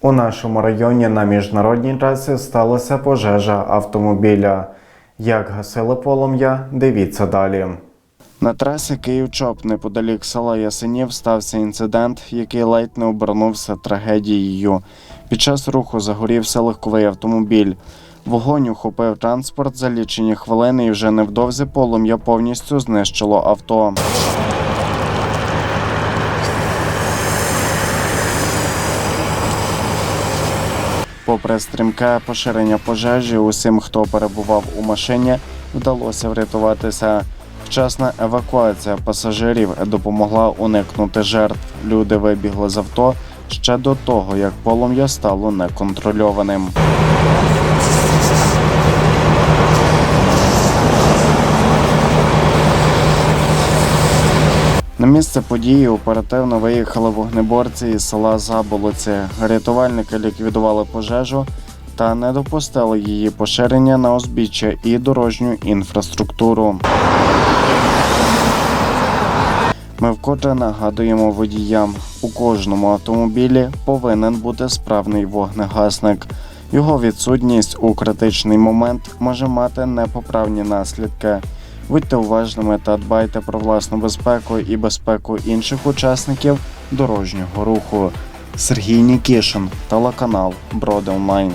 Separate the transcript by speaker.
Speaker 1: У нашому районі на міжнародній трасі сталася пожежа автомобіля. Як гасили полум'я, дивіться далі. На трасі Київ-Чоп неподалік села Ясенів стався інцидент, який ледь не обернувся трагедією. Під час руху загорівся легковий автомобіль. Вогонь охопив транспорт за лічені хвилини і вже невдовзі полум'я повністю знищило авто. Попри стрімке поширення пожежі, усім, хто перебував у машині, вдалося врятуватися. Вчасна евакуація пасажирів допомогла уникнути жертв. Люди вибігли з авто ще до того, як полум'я стало неконтрольованим. На місце події оперативно виїхали вогнеборці із села Заболоці. Рятувальники ліквідували пожежу та не допустили її поширення на узбіччя і дорожню інфраструктуру. Ми вкотре нагадуємо водіям: у кожному автомобілі повинен бути справний вогнегасник. Його відсутність у критичний момент може мати непоправні наслідки. Будьте уважними та дбайте про власну безпеку і безпеку інших учасників дорожнього руху. Сергій Нікішин, телеканал Броди Онлайн.